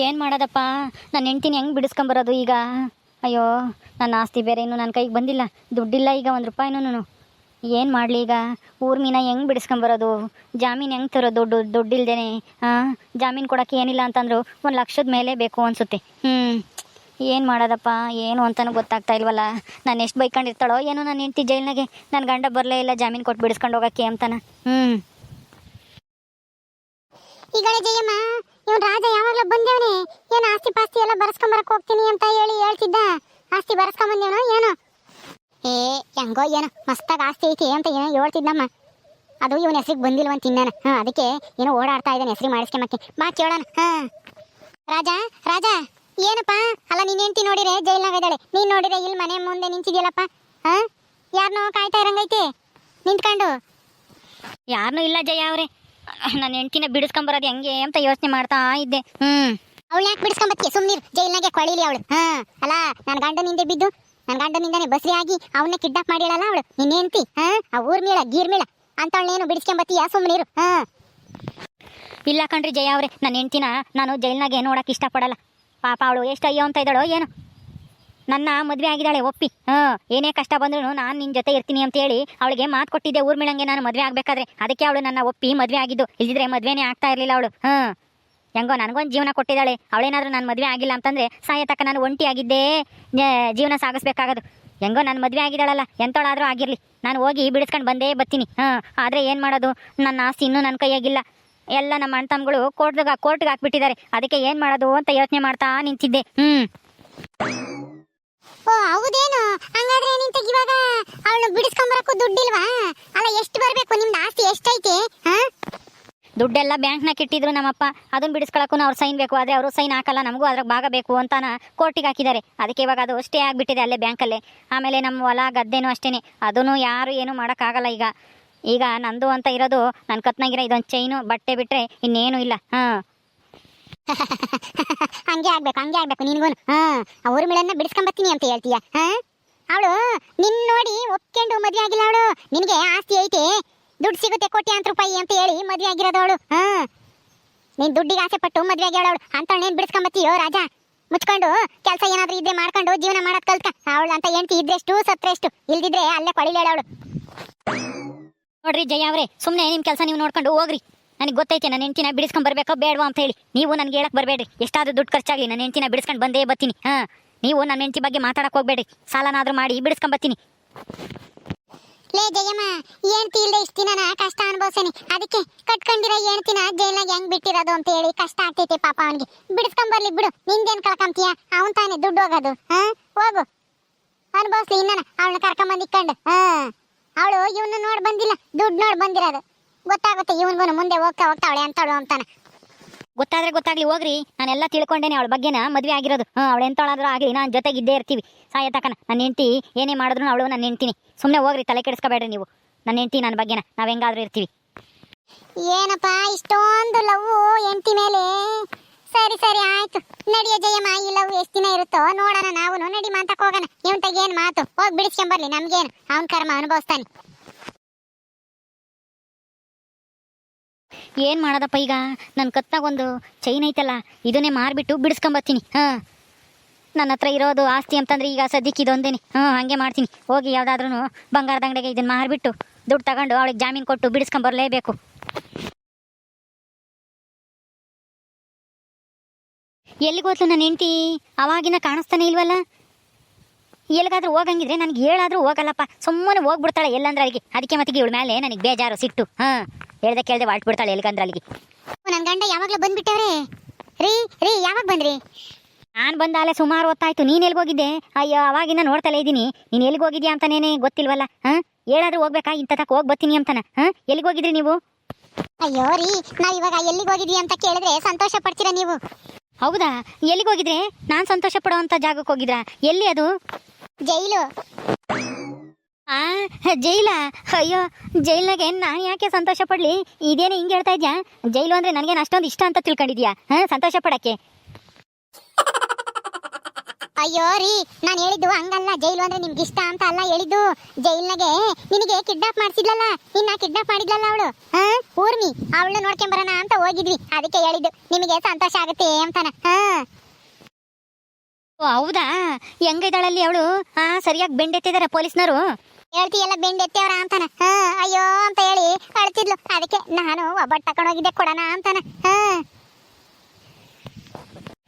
ಏನು ಮಾಡೋದಪ್ಪ? ನನ್ನ ಹೆಂಡ್ತಿನ ಹೆಂಗೆ ಬಿಡಿಸ್ಕೊಂಬರೋದು ಈಗ? ಅಯ್ಯೋ ನನ್ನ ಆಸ್ತಿ ಬೇರೆ ಇನ್ನು ನನ್ನ ಕೈಗೆ ಬಂದಿಲ್ಲ. ದುಡ್ಡಿಲ್ಲ ಈಗ ಒಂದು ರೂಪಾಯಿನೂ ಏನು ಮಾಡಲಿ ಈಗ? ಊರ್ಮಿನ ಹೆಂಗೆ ಬಿಡಿಸ್ಕೊಂಬರೋದು? ಜಾಮೀನು ಹೆಂಗೆ ತರೋದು ದುಡ್ಡು, ದುಡ್ಡಿಲ್ದೇನೆ? ಹಾಂ ಜಾಮೀನು ಕೊಡೋಕ್ಕೆ ಏನಿಲ್ಲ ಅಂತಂದ್ರು ಒಂದು ಲಕ್ಷದ ಮೇಲೆ ಬೇಕು ಅನಿಸುತ್ತೆ. ಹ್ಞೂ ಏನು ಮಾಡೋದಪ್ಪ? ಏನು ಅಂತನೂ ಗೊತ್ತಾಗ್ತಾ ಇಲ್ವಲ್ಲ? ನಾನು ಎಷ್ಟು ಬೈಕೊಂಡಿರ್ತಾಳೋ ಏನೋ ನನ್ನ ಹೆಂಡ್ತಿ ಜೈಲಿನಾಗೆ. ನನ್ನ ಗಂಡ ಬರಲೇ ಇಲ್ಲ ಜಾಮೀನು ಕೊಟ್ಟು ಬಿಡಿಸ್ಕೊಂಡು ಹೋಗೋಕ್ಕೆ ಅಂತಾನೆ. ಹ್ಞೂ ಇವನ್ ರಾಜ ಯಾವಾಗ್ಲೂ ಬಂದೇವನಿ. ಏನು ಆಸ್ತಿ ಪಾಸ್ತಿ ಎಲ್ಲ ಬರ್ಸ್ಕೊಂಬರಕ್ ಹೋಗ್ತೀನಿ ಅಂತ ಹೇಳಿ ಹೇಳ್ತಿದ್ದ. ಆಸ್ತಿ ಬರ್ಸ್ಕೊಂಬಂದೇವನೋ ಏನು. ಏ, ಹೆಂಗೋ ಏನೋ, ಮಸ್ತಾಗ ಆಸ್ತಿ ಐತಿ ಅಂತ ಏನೋ ಹೇಳ್ತಿದ್ದಮ್ಮ ಅದು ಇವನ ಹೆಸ್ರಿಗೆ ಬಂದಿಲ್ವಂತ ತಿನ್ನಾನ ಹಾ, ಅದಕ್ಕೆ ಏನೋ ಓಡಾಡ್ತಾ ಇದ್ದಾನೆ ಹೆಸ್ರಿಗೆ ಮಾಡಿಸ್ಕೊಂಬಕ್ಕೆ ಬಾ ಕೇಳೋಣ, ಹಾ. ರಾಜ ರಾಜ, ಏನಪ್ಪ? ಅಲ್ಲ, ನೀನ್ ಹೆಂಡತಿ ನೋಡಿರೆ ಜೈಲ್ನಾಗ ಇದ್ದಾಳೆ. ನೀನ್ ನೋಡಿರೆ ಇಲ್ಲಿ ಮನೆ ಮುಂದೆ ನಿಂತಿದ್ಯಲ್ಲಪ್ಪ? ಹಾ? ಯಾರನ್ನೋ ಕಾಯ್ತಾ ಇರಂಗೈತಿ. ನಿಂತ್ಕೊಂಡು. ಯಾರನ್ನೂ ಇಲ್ಲ ಜಯ ಅವರೇ. ನನ್ನ ಹೆಂಡ್ತಿನ ಬಿಡಿಸ್ಕೊಂಬರೋದು ಹೆಂಗೆ ಅಂತ ಯೋಚನೆ ಮಾಡ್ತಾ ಇದ್ದೆ. ಹ್ಮ್. ಅವಳು ಯಾಕೆ ಬಿಡಿಸ್ಕೊಂಬತ್ತಿ ಸುಮ್ನಿರ್. ಜೈಲ್ನಾಗೆ ಕೊಳಿಲಿ ಅವಳು. ಹಾ. ಅಲ್ಲ ನನ್ನ ಹಿಂದೆ ಬಿದ್ದು ನನ್ನ ಗಂಡನಿಂದಾನೆ ಬಸ್ರಿ ಆಗಿ ಅವನ್ನ ಕಿಡ್ನಾಪ್ ಮಾಡಿಳಲ್ಲ ಅವಳು. ನಿನ್ನ ಹೆಂಡ್ತಿ ಹಾ? ಆ ಊರ್ ಮೇಳ ಗೀರ್ ಮೇಳ. ಅಂತವಳನ್ನೇನು ಯಾ ಸುಮ್ನಿರು. ಹಾ. ಇಲ್ಲ ಕಣ್ರಿ ಜಯ ಅವ್ರೆ ನನ್ನ ಹೆಂಡ್ತಿನ ನಾನು ಜೈಲ್ನಾಗೆ ನೋಡಕ್ಕೆ ಇಷ್ಟಪಡಲ್ಲ. ಪಾಪ ಅವಳು ಎಷ್ಟು ಅಯ್ಯೋ ಅಂತ ಇದ್ದಾಳೋ ಏನು. ನನ್ನ ಮದುವೆ ಆಗಿದ್ದಾಳೆ, ಒಪ್ಪಿ. ಹಾಂ ಏನೇ ಕಷ್ಟ ಬಂದ್ರು ನಾನು ನಿನ್ನ ಜೊತೆ ಇರ್ತೀನಿ ಅಂತ ಹೇಳಿ ಅವಳಿಗೆ ಮಾತು ಕೊಟ್ಟಿದ್ದೆ, ಊರ್ ಊರ್ಮಿಳಂಗೆ ನಾನು ಮದುವೆ ಆಗಬೇಕಾದ್ರೆ. ಅದಕ್ಕೆ ಅವಳು ನನ್ನ ಒಪ್ಪಿ ಮದುವೆ ಆಗಿದ್ದು. ಇಲ್ದಿದ್ರೆ ಮದುವೆನೇ ಆಗ್ತಾ ಇರಲಿಲ್ಲ ಅವಳು. ಹಾಂ ಹೆಂಗೋ ನನಗೊಂದು ಜೀವನ ಕೊಟ್ಟಿದ್ದಾಳೆ. ಅವಳೇನಾದ್ರೂ ನಾನು ಮದುವೆ ಆಗಿಲ್ಲ ಅಂತಂದ್ರೆ ಸಾಯ ತಕ್ಕ ನಾನು ಒಂಟಿ ಆಗಿದ್ದೇ ಜೀವನ ಸಾಗಿಸ್ಬೇಕಾಗೋದು. ಹೆಂಗೋ ನಾನು ಮದುವೆ ಆಗಿದ್ದಾಳಲ್ಲ, ಎಂತೋಳಾದರೂ ಆಗಿರಲಿ. ನಾನು ಹೋಗಿ ಬಿಡಿಸ್ಕೊಂಡು ಬಂದೇ ಬರ್ತೀನಿ. ಹಾಂ ಆದರೆ ಏನು ಮಾಡೋದು? ನನ್ನ ಆಸ್ತಿ ಇನ್ನೂ ನನ್ನ ಕೈಯಾಗಿಲ್ಲ. ಎಲ್ಲ ನಮ್ಮ ಅಣ್ಣ ತಮ್ಮಗಳು ಕೋರ್ಟ್ ಕೋರ್ಟ್ಗೆ ಹಾಕ್ಬಿಟ್ಟಿದ್ದಾರೆ. ಅದಕ್ಕೆ ಏನು ಮಾಡೋದು ಅಂತ ಯೋಚನೆ ಮಾಡ್ತಾ ನಿಂತಿದ್ದೆ. ಹ್ಞೂ. ಓ, ಹೌದೇನು? ಹಂಗಾದ್ರೆ ನಿಂತ ಇವಾಗ ಅವಳು ಬಿಡಿಸ್ಕೊಂಬರಕ್ಕೂ ದುಡ್ಡಿಲ್ವಾ? ಅಲ್ಲ, ಎಷ್ಟು ಬರಬೇಕು? ನಿಮ್ದು ಆಸ್ತಿ ಎಷ್ಟೈತೆ? ಹಾ? ದುಡ್ಡೆಲ್ಲ ಬ್ಯಾಂಕ್ನಾಗ ಇಟ್ಟಿದ್ರು ನಮ್ಮಪ್ಪ. ಅದನ್ನ ಬಿಡಿಸ್ಕೊಳಕ್ಕೂ ಅವ್ರು ಸೈನ್ ಬೇಕು. ಆದರೆ ಅವರು ಸೈನ್ ಹಾಕಲ್ಲ. ನಮಗೂ ಅದ್ರಾಗ ಭಾಗ ಬೇಕು ಅಂತಾನ ಕೋರ್ಟಿಗೆ ಹಾಕಿದ್ದಾರೆ. ಅದಕ್ಕೆ ಇವಾಗ ಅದು ಸ್ಟೇ ಆಗಿಬಿಟ್ಟಿದೆ ಅಲ್ಲೇ ಬ್ಯಾಂಕಲ್ಲೇ. ಆಮೇಲೆ ನಮ್ಮ ಹೊಲ, ಗದ್ದೆನೂ ಅಷ್ಟೇ ಅದನ್ನು ಯಾರು ಏನು ಮಾಡೋಕ್ಕಾಗಲ್ಲ ಈಗ. ಈಗ ನಂದು ಅಂತ ಇರೋದು ನನ್ನ ಕತ್ನಾಗಿರೋ ಇದೊಂದು ಚೈನು ಬಟ್ಟೆ ಬಿಟ್ಟರೆ ಇನ್ನೇನು ಇಲ್ಲ. ಹಾಂ. ಹಂಗೆ ಆಗ್ಬೇಕು ಹಂಗೆ ಆಗ್ಬೇಕು ನಿನ್ಗೂ ಹಾ ಊರ್ಮಿಳನ್ನ ಬಿಡಿಸ್ಕೊಂಬತ್ತೀನಿ ಅಂತ ಹೇಳ್ತೀಯ, ಹಾ? ಅವಳು, ನಿನ್ ನೋಡಿ ಒಪ್ಕೊಂಡು ಮದ್ವೆ ಆಗಿಲ್ಲ ಅವಳು. ನಿನಗೆ ಆಸ್ತಿ ಐತೆ. ದುಡ್ಡು ಸಿಗುತ್ತೆ ಕೋಟ್ಯಾಂತರ ರೂಪಾಯಿ ಅಂತ ಹೇಳಿ ಮದ್ವೆ ಆಗಿರೋದು ಅವಳು, ಹಾ? ನೀನ್ ದುಡ್ಡಿಗೆ ಆಸೆ ಪಟ್ಟು ಮದ್ವೆ ಆಗಿ ಅವಳು. ಅಂತ ನೀನ್ ಬಿಡಿಸ್ಕೊಂಬತ್ತೀಯೋ, ರಾಜ? ಮುಚ್ಕೊಂಡು ಕೆಲಸ ಏನಾದ್ರೂ ಇದ್ರೆ ಮಾಡ್ಕೊಂಡು ಜೀವನ ಮಾಡೋದ್ ಕಲ್ತ ಅವಳು ಅಂತ ಹೆಂಡ್ತಿ ಇದ್ರೆಷ್ಟು, ಸತ್ರೆಷ್ಟು. ಇಲ್ದಿದ್ರೆ ಅಲ್ಲೇ ಕೊಳಿಲೇಳ ಅವಳು. ನೋಡ್ರಿ ಜಯ ಅವ್ರೆ ಸುಮ್ಮನೆ ನಿಮ್ಮ ಕೆಲಸ ನೀವು ನೋಡ್ಕೊಂಡು ಹೋಗ್ರಿ. ನನಗೆ ಗೊತ್ತೈತೆ ನನ್ನ ಹೆಂಡತಿನ ಬಿಡಿಸ್ಕೊಂಡು ಬರಬೇಕೋ ಬೇಡವಾ ಅಂತ ಹೇಳಿ. ನೀವು ನನಗೆ ಹೇಳಕ್ ಬರಬೇಡ್ರಿ. ಎಷ್ಟಾದ್ರೂ ದುಡ್ಡು ಖರ್ಚಾಗಲಿ ನನ್ನ ಹೆಂಡತಿನ ಬಿಡಿಸ್ಕೊಂಡು ಬಂದೇ ಬರ್ತೀನಿ. ಹಾಂ, ನೀವು ನನ್ನ ಹೆಂಡತಿ ಬಗ್ಗೆ ಮಾತಾಡಕ್ಕೆ ಹೋಗ್ಬೇಡ್ರಿ. ಸಾಲನಾದ್ರೂ ಮಾಡಿ ಬಿಡಿಸ್ಕೊಂಡು ಬರ್ತೀನಿ. ಲೇ ಜಯಮ್ಮ, ಹೆಂಡ್ತಿ ಇಲ್ಲದೆ ಇಷ್ಟ ಕಷ್ಟ ಅನ್ಭವಿಸೇನಿ. ಅದಕ್ಕೆ ಕಟ್ಕೊಂಡಿರೋ ಏನ್ತಿನ ಜೈಲಾಗ ಹೆಂಗ್ ಬಿಟ್ಟಿರೋದು ಅಂತ ಹೇಳಿ ಕಷ್ಟ ಆಗ್ತೈತೆ ಪಾಪ ಅವನಿಗೆ. ಬಿಡಿಸ್ಕೊಂಬರ್ಲಿ ಬಿಡು. ನಿಂದೇನ್ ಕಳ್ಕೊಂತೀಯ ಅವನ್ ತಾನೇ ದುಡ್ಡು ಹೋಗೋದು. ಹಾ, ಹೋಗು. ಅನ್ಭವಿಸ್ಲಿ ಇನ್ನ ಅವಳನ್ನ ಕರ್ಕೊಂಡ್ ಬಂದಿಕ್ಕಂಡು ಹಾ, ಅವಳು ಇವನ್ನ ನೋಡ್ ಬಂದಿಲ್ಲ. ದುಡ್ಡು ನೋಡ್ ಬಂದಿರೋದು. ಗೊತ್ತಾಗುತ್ತೆ ಇವನ್ಗೂ ಮುಂದೆ ಹೋಗ್ತಾ ಹೋಗ್ತಾ ಅವಳೆ ಅಂತಳು ಅಂತಾನೆ. ಗೊತ್ತಾದ್ರೆ ಗೊತ್ತಾಗ್ಲಿ ಹೋಗ್ರಿ. ನಾನೆಲ್ಲ ತಿಳ್ಕೊಂಡೇನೆ ಅವಳ ಬಗ್ಗೆನ ಮದುವೆ ಆಗಿರೋದು. ಹಾಂ ಅವಳು ಎಂತಳಾದ್ರೂ ಆಗಲಿ ನಾನು ಜೊತೆಗೆ ಇದ್ದೇ ಇರ್ತೀವಿ. ಸಾಯ ತಕನ ನನ್ನ ಹೆಂಡತಿ ಏನೇ ಮಾಡಿದ್ರು ಅವಳು ನನ್ನ ಹೆಂಡ್ತೀನಿ. ಸುಮ್ಮನೆ ಹೋಗ್ರಿ ತಲೆ ಕೆಡಿಸ್ಕೋಬೇಡ್ರಿ ನೀವು. ನನ್ನ ಹೆಂಡ್ತಿ ನನ್ನ ಬಗ್ಗೆನ ನಾವು ಹೆಂಗಾದ್ರೂ ಇರ್ತೀವಿ. ಏನಪ್ಪ ಇಷ್ಟೊಂದು ಲವ್ ಹೆಂಡತಿ ಮೇಲೆ? ಸರಿ ಸರಿ ಆಯ್ತು. ನಡಿಯ ಜಯಮ್ಮ ಈ ಲವ್ ಎಷ್ಟು ದಿನ ಇರುತ್ತೋ ನೋಡೋಣ ನಾವು ನಡಿ ಮಾತಾಕೋಗೋಣ ಹೋಗೋಣ. ಇವಂತಾಗ ಏನ್ ಮಾತು. ಹೋಗಿ ಬಿಡಿಸ್ಕೊಂಬರ್ಲಿ ನಮ್ಗೇನು. ಅವನ ಕರ್ಮ ಅನುಭವಿಸ್ತಾನೆ. ಏನು ಮಾಡೋದಪ್ಪ ಈಗ? ನನ್ನ ಕತ್ತಾಗ ಒಂದು ಚೈನ್ ಐತಲ್ಲ, ಇದನ್ನೇ ಮಾರಿಬಿಟ್ಟು ಬಿಡಿಸ್ಕೊಂಬತ್ತೀನಿ. ಹಾಂ. ನನ್ನ ಹತ್ರ ಇರೋದು ಆಸ್ತಿ ಅಂತಂದ್ರೆ ಈಗ ಸದ್ಯಕ್ಕೆ ಇದೊಂದೇನೆ. ಹಾಂ, ಹಾಗೆ ಮಾಡ್ತೀನಿ. ಹೋಗಿ ಯಾವುದಾದ್ರೂ ಬಂಗಾರದ ಅಂಗಡಿಗೆ ಇದನ್ನು ಮಾರಿಬಿಟ್ಟು ದುಡ್ಡು ತಗೊಂಡು ಅವಳಿಗೆ ಜಾಮೀನು ಕೊಟ್ಟು ಬಿಡಿಸ್ಕೊಂಬರ್ಲೇಬೇಕು. ಎಲ್ಲಿಗೋದ್ಲು ನನ್ನ ಹೆಂಡ್ತಿ? ಅವಾಗಿನ ಕಾಣಿಸ್ತಾನೆ ಇಲ್ವಲ್ಲ? ಎಲ್ಲಿಗಾದ್ರೂ ಹೋಗಂಗಿದ್ರೆ ನನಗೆ ಹೇಳಾದ್ರೂ ಹೋಗಲ್ಲಪ್ಪ. ಸುಮ್ಮನೆ ಹೋಗ್ಬಿಡ್ತಾಳೆ ಎಲ್ಲಂದ್ರೆ ಅಲ್ಲಿಗೆ. ಅದಕ್ಕೆ ಮತ್ತೆ ಇವಳ ಮೇಲೆ ನನಗೆ ಬೇಜಾರು ಸಿಟ್ಟು. ಹಾಂ ಹೇಳ್ದೆ ಕೇಳ್ದೆ ಹೊರ್ಟ್ ಬಿಡ್ತಾಳೆ ಎಲ್ಲಿಗಂದ್ರೆ ಅಲ್ಲಿಗೆ. ನನ್ನ ಗಂಡ ಯಾವಾಗಲೂ ಬಂದ್ಬಿಟ್ಟವ್ರೆ. ರೀ ರೀ ಯಾವಾಗ ಬಂದ್ರಿ? ನಾನು ಬಂದಾಲೆ ಸುಮಾರು ಹೊತ್ತಾಯ್ತು. ನೀನು ಹೋಗಿದ್ದೆ? ಅಯ್ಯೋ ಅವಾಗಿಂದ ನೋಡ್ತಲೇ ಇದ್ದೀನಿ ನೀನು ಎಲ್ಲಿಗೋಗಿದ್ಯಾ ಅಂತಾನೇನೆ ಗೊತ್ತಿಲ್ವಲ್ಲ? ಹಾಂ ಹೇಳಾದ್ರೂ ಹೋಗ್ಬೇಕಾ? ಇಂಥ ತಕ್ಕ ಹೋಗಿ ಬರ್ತೀನಿ ಅಂತಾನ. ಹಾಂ ಎಲ್ಲಿಗೋಗಿದ್ರಿ ನೀವು? ಅಯ್ಯೋ ರೀ ನಾವು ಇವಾಗ ಎಲ್ಲಿಗೆ ಹೋಗಿದ್ವಿ ಅಂತ ಕೇಳಿದ್ರೆ ಸಂತೋಷ ಪಡ್ತೀರಾ ನೀವು? ಹೌದಾ? ಎಲ್ಲಿಗೋಗಿದ್ರೆ ನಾನು ಸಂತೋಷ ಪಡೋ ಅಂಥ ಜಾಗಕ್ಕೆ ಹೋಗಿದ್ರಾ? ಎಲ್ಲಿ ಅದು? ಜೈಲು. ಆ, ಜೈಲ? ಅಯ್ಯೋ, ಜೈಲ್ನಾಗೆ ನಾನು ಯಾಕೆ ಸಂತೋಷ ಪಡ್ಲಿ? ಇದೇನೇ ಹಿಂಗೆ ಹೇಳ್ತಾ ಇದ್ಯಾ? ಜೈಲು ಅಂದ್ರೆ ನನಗೇನು ಅಷ್ಟೊಂದು ಇಷ್ಟ ಅಂತ ತಿಳ್ಕೊಂಡಿದ್ಯಾ? ಹಾ, ಸಂತೋಷ ಪಡಕ್ಕೆ. ಅಯ್ಯೋ ರೀ, ನಾನು ಹೇಳಿದ್ದು ಹಂಗಲ್ಲ. ಜೈಲು ಅಂದ್ರೆ ನಿಮ್ಗೆ ಇಷ್ಟ ಅಂತ ಅಲ್ಲ ಹೇಳಿದ್ದು. ಜೈಲ್ನಾಗೆ ನಿನಗೆ ಕಿಡ್ನಾಪ್ ಮಾಡಿಸಿದ್ಲಲ್ಲ? ನಿನ್ನ ಕಿಡ್ನಾಪ್ ಮಾಡಿದ್ಲಲ್ಲ ಅವಳು? ಹಾ ಊರ್ಮಿ ಅವಳನ್ನ ನೋಡ್ಕೊಂಬರೋಣ ಅಂತ ಹೋಗಿದ್ವಿ. ಅದಕ್ಕೆ ಹೇಳಿದ್ದು, ನಿಮಗೆ ಸಂತೋಷ ಆಗುತ್ತೆ ಅಂತಾನ. ಹಾ. ಹೌದಾ? ಹೆಂಗಿದ್ದಾಳಲ್ಲಿ ಅವಳು? ಹಾ, ಸರಿಯಾಗಿ ಬೆಂಡೆತ್ತಿದ್ದಾರೆ ಪೊಲೀಸ್ನವರು. ಹೇಳ್ತೀಯಲ್ಲ ಬೆಂಡ್ ಎತ್ತೇವ್ರ ಅಂತಾನ. ಹಾ, ಅಯ್ಯೋ ಅಂತ ಹೇಳಿ ಅಳ್ತಿದ್ಲು. ಅದಕ್ಕೆ ನಾನು ಒಬ್ಬಟ್ಟು ತಕೊಂಡೋಗಿದ್ದೆ ಕೊಡೋಣ ಅಂತಾನ. ಹಾ.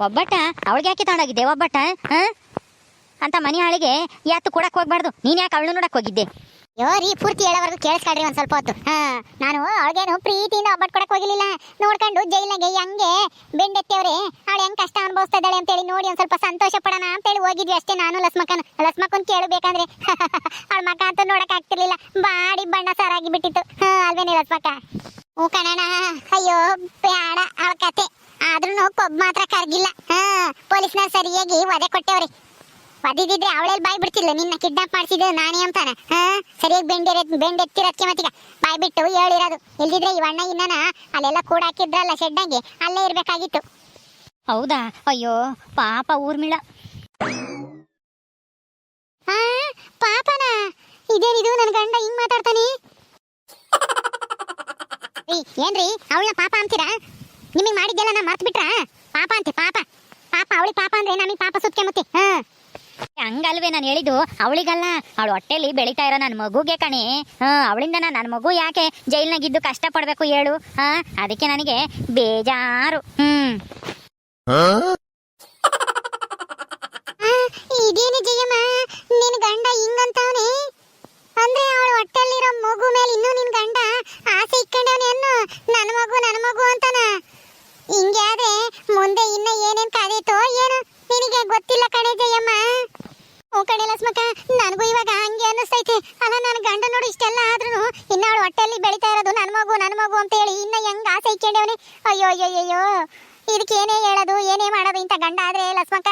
ಒಬ್ಬಟ್ಟ? ಅವಳಿಗೆ ಯಾಕೆ ತಗೊಂಡೋಗಿದ್ದೆ ಒಬ್ಬಟ್ಟ? ಹಾ? ಅಂತ ಮನೆ ಆಳಿಗೆ ಯಾತು ಕೊಡಕ್ಕೆ ಹೋಗ್ಬಾರ್ದು. ನೀನ್ ಯಾಕೆ ಅವಳು ನೋಡಕ್ ಹೋಗಿದ್ದೆ? ಅಯ್ಯೋ ರೀ, ಪೂರ್ತಿ ಹೇಳೋವರೆಗೂ ಕೇಳಿಸ್ಕೊಳ್ರಿ ಒಂದ್ ಸ್ವಲ್ಪ ಹೊತ್ತು. ನಾನು ಅವಳಿಗೇನು ಪ್ರೀತಿಯಿಂದ ಒಬ್ಬಟ್ಟು ಕೊಡಕ್ ಹೋಗಿಲ್ಲ ನೋಡ್ಕೊಂಡು ಜೈಲಿನಾಗೆ ಹೆಂಗೆ ಬೆಂಡೆತ್ತೇವ್ರಿ ಅವಳು ಹೆಂಗೆ ಕಷ್ಟ ಅನುಭವಿಸ್ತಾ ಇದ್ದಾಳೆ ಅಂತೇಳಿ ನೋಡಿ ಒಂದ್ ಸ್ವಲ್ಪ ಸಂತೋಷ ಪಡೋಣ ಅಂತೇಳಿ ಹೋಗಿದ್ವಿ ಅಷ್ಟೇ ನಾನು ಲಸ್ಮಕನ್ ಲಸ್ಮಕ್ಕನ್ ಕೇಳಬೇಕಂದ್ರೆ ಅವಳ ಮಕ ಅಂತ ನೋಡಕ್ ಆಗ್ತಿರ್ಲಿಲ್ಲ. ಬಾಡಿ ಬಣ್ಣ ಸಾರಾಗಿ ಬಿಟ್ಟಿತ್ತು. ಹಾ, ಅಲ್ವೇನೆ ಲಸ್ಮಕ್ಕ? ಹ್ಞೂ ಕಣಣ ಅಯ್ಯೋ ಬೇಡ ಅವಳ ಕತೆ. ಆದ್ರೂ ಕೊಬ್ಬು ಮಾತ್ರ ಕರ್ಗಿಲ್ಲ. ಹಾ ಪೊಲೀಸ್ನ ಸರಿಯಾಗಿ ಒದೆ ಕೊಟ್ಟೇವ್ರಿ. ಒದಿದಿದ್ರೆ ಅವಳೆಲ್ ಬಾಯ್ ಬಿಡ್ತಿಲ್ಲ ನಿನ್ನ ಕಿಡ್ನಾಪ್ ಮಾಡಿಸಿದ್ದು ನಾನೇ ಅಂತಾನೆ. ಹಾ? ಸರಿಯಾಗಿ ಬೆಂಡಿರ ಬೆಂಡೆತ್ತಿರೋದಕ್ಕೆ ಮತ್ತೀಗ. ಬಾಯ್ ಬಿಟ್ಟು ಹೇಳಿರೋದು. ಇಲ್ದಿದ್ರೆ ಈ ಅಣ್ಣ ಇನ್ನನ ಅಲ್ಲೆಲ್ಲ ಕೂಡ ಹಾಕಿದ್ರಲ್ಲ ಶೆಡ್ಡಂಗೆ? ಅಲ್ಲೇ ಇರ್ಬೇಕಾಗಿತ್ತು. ಹೌದಾ? ಅಯ್ಯೋ ಪಾಪ ಊರ್ಮಿಳ. ಆ? ಪಾಪನ? ಇದೇನಿದು? ನನ್ನ ಗಂಡ ಹಿಂಗ್ ಮಾತಾಡ್ತಾನೆ? ಏನ್ರಿ? ಅವಳ ಪಾಪ ಅಂತೀರಾ? ನಿಮಗೆ ಮಾಡಿದ್ದೆಲ್ಲ ನಾ ಮರ್ತ್ ಬಿಟ್ರಾ ಪಾಪ ಅಂತೆ ಪಾಪ. ಪಾಪ ಅವಳಿ ಪಾಪ ಅಂದ್ರೆ ನಮಗೆ ಪಾಪ ಸುತ್ಕೆ ಮತ್ತೆ. ಹಾ? ಹಂಗಲ್ವೇ ನಾನು ಹೇಳಿದ್ದು ಅವಳಿಗಲ್ಲ. ಅವಳು ಹೊಟ್ಟೆಲಿ ಬೆಳೀತಾ ಇರೋ ನನ್ನ ಮಗುಗೆ ಕಣೆ. ಹಾ ಅವಳಿಂದ ನನ್ನ ಮಗು ಯಾಕೆ ಜೈಲ್ನಾಗಿದ್ದು ಕಷ್ಟ ಪಡ್ಬೇಕು ಹೇಳು. ಹಾ ಅದಕ್ಕೆ ನನಗೆ ಬೇಜಾರು. ಹ್ಮ್. ಇದೇನು ಜಯಮ್ಮ? ನಿನ್ ಗಂಡ ಹಿಂಗಂತವನೆ? ಅಂದ್ರೆ ಅವಳ ಹೊಟ್ಟೆಲಿರೋ ಮಗು ಮೇಲೆ ಇನ್ನೂ ನಿನ್ ಗಂಡ ಆಸೆ ಇಟ್ಕೊಂಡವನೆ ಅನ್ನು? ನನ್ನ ಮಗು ನನ್ನ ಮಗು ಅಂತಾನ? ಹಿಂಗೆ ಆದ್ರೆ ಮುಂದೆ ಇನ್ನ ಏನೇನ್ ಕಾದೀತೋ ಏನು? ನಿನಗೆ ಗೊತ್ತಿಲ್ಲ ಕಣೆ ಜಯಮ್ಮ. ಕಣೆ ಲಸ್ಮಕ್ಕ ನನಗೂ ಇವಾಗ ಹಂಗೆ ಅನ್ನಿಸ್ತೈತೆ. ಅಲ್ಲ ನನ್ನ ಗಂಡ ನೋಡು ಇಷ್ಟೆಲ್ಲ ಆದ್ರೂ ಇನ್ನ ಅವಳು ಹೊಟ್ಟೆಯಲ್ಲಿ ಬೆಳಿತಾ ಇರೋದು ನನ್ನ ಮಗು ನನ್ನ ಮಗು ಅಂತ ಹೇಳಿ ಇನ್ನ ಹೆಂಗ್ ಆಸೆ ಅಯ್ಯೋ ಅಯ್ಯೋ ಅಯ್ಯೋ. ಏನೇ ಹೇಳೋದು ಏನೇ ಮಾಡೋದು ಇಂಥ ಗಂಡ ಆದ್ರೆ ಲಸ್ಮಕ್ಕ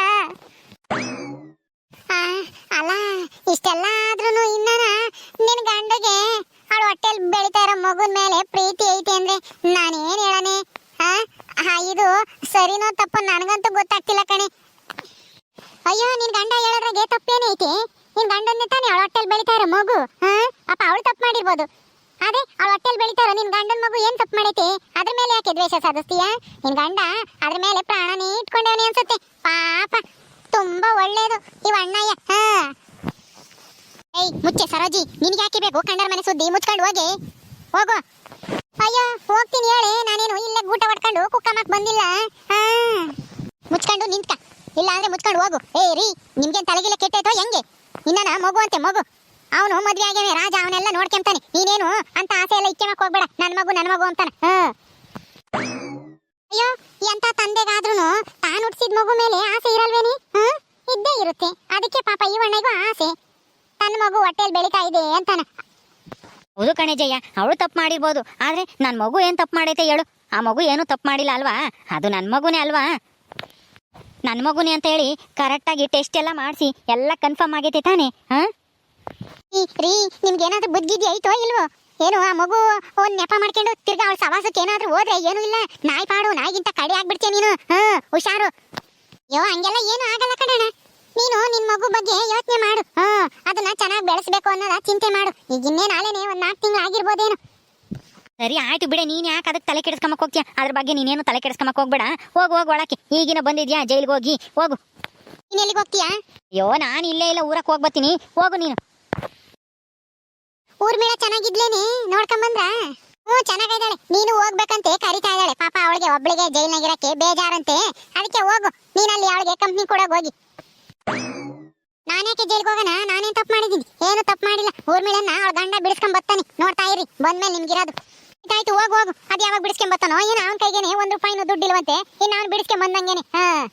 ಅಲ್ಲ ಇಷ್ಟೆಲ್ಲ ಆದ್ರೂ ಇನ್ನನ ನಿನ್ ಗಂಡಗೆ ಅವಳು ಹೊಟ್ಟೆಯಲ್ಲಿ ಬೆಳೀತಾ ಇರೋ ಮಗುನ ಮೇಲೆ ಪ್ರೀತಿ ಐತೆ ಅಂದ್ರೆ ನಾನೇನ್ ಹೇಳನೆ? ಆ, ಇದು ಸರಿನೋ ತಪ್ಪು ನನಗಂತೂ ಗೊತ್ತಾಗ್ತಿಲ್ಲ ಕಣೆ. ಅಯ್ಯೋ, ನಿನ್ ಗಂಡ ಹೇಳೋದ್ರಾಗೆ ತಪ್ಪೇನೇ ಐತಿ. ನಿನ್ ಗಂಡನ್ನೇ ತಾನೇ ಅವಳ ಹೊಟ್ಟೆಲ್ ಬೆಳಿತಾ ಇರೋ ಮಗು? ಹಾ? ಅಪ್ಪ ಅವಳು ತಪ್ಪು ಮಾಡಿರ್ಬೋದು. ಅದೇ, ಅವಳ ಹೊಟ್ಟೆಲ್ ಬೆಳಿತಾ ಇರೋ ನಿನ್ ಗಂಡನ್ ಮಗು ಏನ್ ತಪ್ಪು ಮಾಡೈತಿ? ಅದ್ರ ಮೇಲೆ ಯಾಕೆ ದ್ವೇಷ ಸಾಧಿಸ್ತೀಯ? ನಿನ್ ಗಂಡ ಅದ್ರ ಮೇಲೆ ಪ್ರಾಣನೇ ಇಟ್ಕೊಂಡವನೇ ಅನ್ಸುತ್ತೆ. ಪಾಪ, ತುಂಬಾ ಒಳ್ಳೇದು. ಇವ ಅಣ್ಣಯ್ಯ, ಹಾ. ಏಯ್, ಮುಚ್ಚೆ ಸರೋಜಿ, ನಿನ್ಗೆ ಯಾಕೆ ಬೇಕು? ಕಂಡರ ಮನೆ ಸುದ್ದಿ ಮುಚ್ಕೊಂಡು ಹೋಗಿ. ಹೋಗು. ಅಯ್ಯೋ, ಹೋಗ್ತೀನಿ ಹೇಳಿ. ನಾನೇನು ಇಲ್ಲೇ ಊಟ ಹೊಡ್ಕೊಂಡು ಕುಕ್ಕಮ್ಮಕ್ ಬಂದಿಲ್ಲ. ಹಾ. ಮುಚ್ಕೊಂಡು ನಿಂತ್ಕ. ಇಲ್ಲ ಅಂದ್ರೆ ಮುಚ್ಕೊಂಡು ಹೋಗು. ಏ ರೀ ನಿಮ್ಗೆ ತಲೆಗಿಲ್ಲ ಕೆಟ್ಟೈತೋ ಹೆಂಗೆ? ನಿನ್ನ ಮಗು ಅಂತೆ, ಮಗು. ಅವನು ಮದ್ವೆ ಆಗ್ಯಾನೆ, ರಾಜ ಅವನೆಲ್ಲ ನೋಡ್ಕೊಂತಾನೆ ನೀನೇನು ಅಂತ ಆಸೆ ಎಲ್ಲ ಇಚ್ಛೆ ಹೋಗ್ಬೇಡ. ನನ್ ಮಗು ನನ್ ಮಗು ಅಂತಾನೆ. ಅಯ್ಯೋ, ಎಂತ ತಂದೆಗಾದ್ರೂ ತಾನು ಹುಟ್ಟಿಸಿದ ಮಗು ಮೇಲೆ ಆಸೆ ಇರಲ್ವೇನಿ ಇದ್ದೇ ಇರುತ್ತೆ. ಅದಕ್ಕೆ ಪಾಪ ಇವಣ್ಣಗೂ ಆಸೆ. ತನ್ನ ಮಗು ಹೊಟ್ಟೆಯಲ್ಲಿ ಬೆಳೀತಾ ಇದೆ ಅಂತಾನ. ಹೌದು ಕಣೆ ಜಯ ಅವಳು ತಪ್ಪು ಮಾಡಿರ್ಬೋದು. ಆದ್ರೆ ನನ್ನ ಮಗು ಏನ್ ತಪ್ಪು ಮಾಡೈತೆ ಹೇಳು. ಆ ಮಗು ಏನು ತಪ್ಪು ಮಾಡಿಲ್ಲ ಅಲ್ವಾ? ಅದು ನನ್ನ ಮಗುನೇ ಅಲ್ವಾ? ನನ್ನ ಮಗುನೇ ಅಂತ ಹೇಳಿ ಕರೆಕ್ಟಾಗಿ ಟೆಸ್ಟ್ ಎಲ್ಲ ಮಾಡಿಸಿ ಎಲ್ಲ ಕನ್ಫರ್ಮ್ ಆಗೈತೆ ತಾನೆ ರೀ ನಿಮ್ಗೆ ಏನಾದ್ರೂ ಬುದ್ಧಿದ್ದಿ ಐತೋ ಇಲ್ವೋ? ಏನು, ಆ ಮಗು ಒಂದ್ ನೆಪ ಮಾಡ್ಕೊಂಡು ತಿರ್ಗಾ ಅವಳ ಸವಾಸಕ್ಕೆ ಏನಾದ್ರೂ ಹೋದ್ರೆ ಏನು ಇಲ್ಲ? ನಾಯಿ ಪಾಡು, ನಾಯಿಗಿಂತ ಕಡೆ ಆಗ್ಬಿಡ್ತೀಯ ನೀನು, ಹಾ? ಹುಷಾರು. ಯೋ ಹಂಗೆಲ್ಲ ಏನು ಆಗಲ್ಲ ಕಣಣ್ಣ. ನೀನು ನಿನ್ ಮಗು ಬಗ್ಗೆ ಯೋಚನೆ ಮಾಡು, ಹಾ? ಅದನ್ನ ಚೆನ್ನಾಗಿ ಬೆಳೆಸ್ಬೇಕು ಅನ್ನೋದ ಚಿಂತೆ ಮಾಡು. ಈಗಿನ್ನೇ ನಾಳೆನೆ ಒಂದ್ ನಾಲ್ಕು ತಿಂಗಳು ಆಗಿರ್ಬೋದೇನು. ಸರಿ ಆಯ್ತು ಬಿಡೆ ನೀನ್ ಯಾಕೆ ಅದಕ್ಕೆ ತಲೆ ಕೆಡಿಸ್ಕೊಂಬಕ್ ಹೋಗ್ತೀಯ? ಅದ್ರ ಬಗ್ಗೆ ನೀನೇನು ತಲೆ ಕೆಡಿಸ್ಕೊಂಬಕ್ ಹೋಗ್ಬೇಡ. ಹೋಗು ಹೋಗು ಒಳಕ್ಕೆ. ಈಗಿನ ಬಂದಿದ್ಯಾ? ಜೈಲ್ಗೆ ಹೋಗಿ. ಹೋಗು. ನೀನ್ ಎಲ್ಲಿಗೆ ಹೋಗ್ತೀಯಾ? ಅಯ್ಯೋ ನಾನು ಇಲ್ಲೇ ಇಲ್ಲ ಊರಕ್ಕೆ ಹೋಗ್ಬತ್ತೀನಿ ಹೋಗು ನೀನು. ಊರ್ ಮೇಳ ಚೆನ್ನಾಗಿದ್ಲೇನೆ ನೋಡ್ಕೊಂಬಂದ್ರ ಹ್ಞೂ ಚೆನ್ನಾಗಿದ್ದಾಳೆ ನೀನು ಹೋಗ್ಬೇಕಂತೆ ಕರಿತಾ ಇದ್ದಾಳೆ. ಪಾಪ ಅವಳಿಗೆ ಒಬ್ಳಿಗೆ ಜೈಲ್ನಾಗಿರಕ್ಕೆ ಬೇಜಾರಂತೆ. ಅದಕ್ಕೆ ಹೋಗು. ನೀನಲ್ಲಿ ಅವಳಿಗೆ ಕಂಪ್ನಿ ಕೂಡ ಹೋಗಿ. ನಾನೇಕೆ ಜೈಲ್ಗೆ ಹೋಗೋಣ ನಾನೇನ್ ತಪ್ಪು ಮಾಡಿದ್ದೀನಿ? ಏನು ತಪ್ಪು ಮಾಡಿಲ್ಲ. ಊರ್ಮಿಳನ್ನ ಅವಳ ಗಂಡ ಬಿಡಿಸ್ಕೊಂಡ್ ಬರ್ತಾನೆ. ನೋಡ್ತಾ ಇರಿ ಬಂದ್ಮೇಲೆ ನಿಮ್ಗಿರೋದು. ಆಯ್ತು, ಹೋಗು ಹೋಗು. ಅದು ಯಾವಾಗ ಬಿಡಿಸ್ಕೊಂಡ್ ಬರ್ತಾನೋ? ಏನು ಅವನ ಕೈಗೇನೆ ರೂಪಾಯಿ ರೂಪಾಯಿನೂ ದುಡ್ಡಿಲ್ವಂತೆ ಇನ್ನು ಅವ್ನು ಬಿಡಿಸ್ಕೊಂಡ್ ಬಂದಂಗೇನೆ. ಹಾ.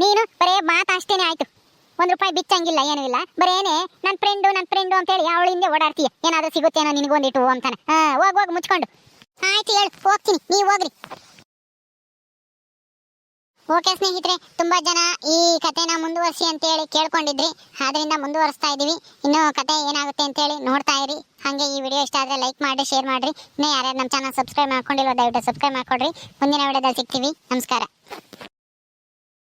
ನೀನು ಬರೇ ಮಾತು ಅಷ್ಟೇನೆ ಆಯ್ತು. ಒಂದ್ ರೂಪಾಯಿ ಬಿಚ್ಚಂಗಿಲ್ಲ, ಏನೂ ಇಲ್ಲ. ಬರೇನೆ, ನನ್ ಫ್ರೆಂಡು ನನ್ ಫ್ರೆಂಡು ಅಂತ ಹೇಳಿ ಅವಳ ಹಿಂದೆ ಓಡಾಡ್ತೀಯ. ಏನಾದ್ರೂ ಸಿಗುತ್ತೇನೋ ನಿನಗೊಂದಿಟ್ಟು ಅಂತಾನೆ. ಹಾ, ಹೋಗ್ ಹೋಗ್, ಮುಚ್ಕೊಂಡು. ಆಯ್ತು, ಹೇಳು, ಹೋಗ್ತೀನಿ. ನೀವ್ ಹೋಗ್ರಿ. ಓಕೆ ಸ್ನೇಹಿತರೆ, ತುಂಬಾ ಜನ ಈ ಕಥೆನ ಮುಂದುವರಿಸಿ ಅಂತ ಹೇಳಿ ಕೇಳ್ಕೊಂಡಿದ್ರಿ. ಆದ್ರಿಂದ ಮುಂದುವರಿಸ್ತಾ ಇದೀವಿ. ಇನ್ನು ಕತೆ ಏನಾಗುತ್ತೆ ಅಂತ ಹೇಳಿ ನೋಡ್ತಾ ಇರಿ. ಹಾಗೆ ಈ ವಿಡಿಯೋ ಇಷ್ಟ ಆದ್ರೆ ಲೈಕ್ ಮಾಡಿ, ಶೇರ್ ಮಾಡ್ರಿ. ಇನ್ನೂ ಯಾರ್ಯಾರು ನಮ್ಮ ಚಾನಲ್ ಸಬ್ಸ್ಕ್ರೈಬ್ ಮಾಡ್ಕೊಂಡಿಲ್ಲ ದಯವಿಟ್ಟು ಸಬ್ಸ್ಕ್ರೈಬ್ ಮಾಡ್ಕೊಡ್ರಿ. ಮುಂದಿನ ವಿಡಿಯೋದಲ್ಲಿ ಸಿಗ್ತೀವಿ. ನಮಸ್ಕಾರ.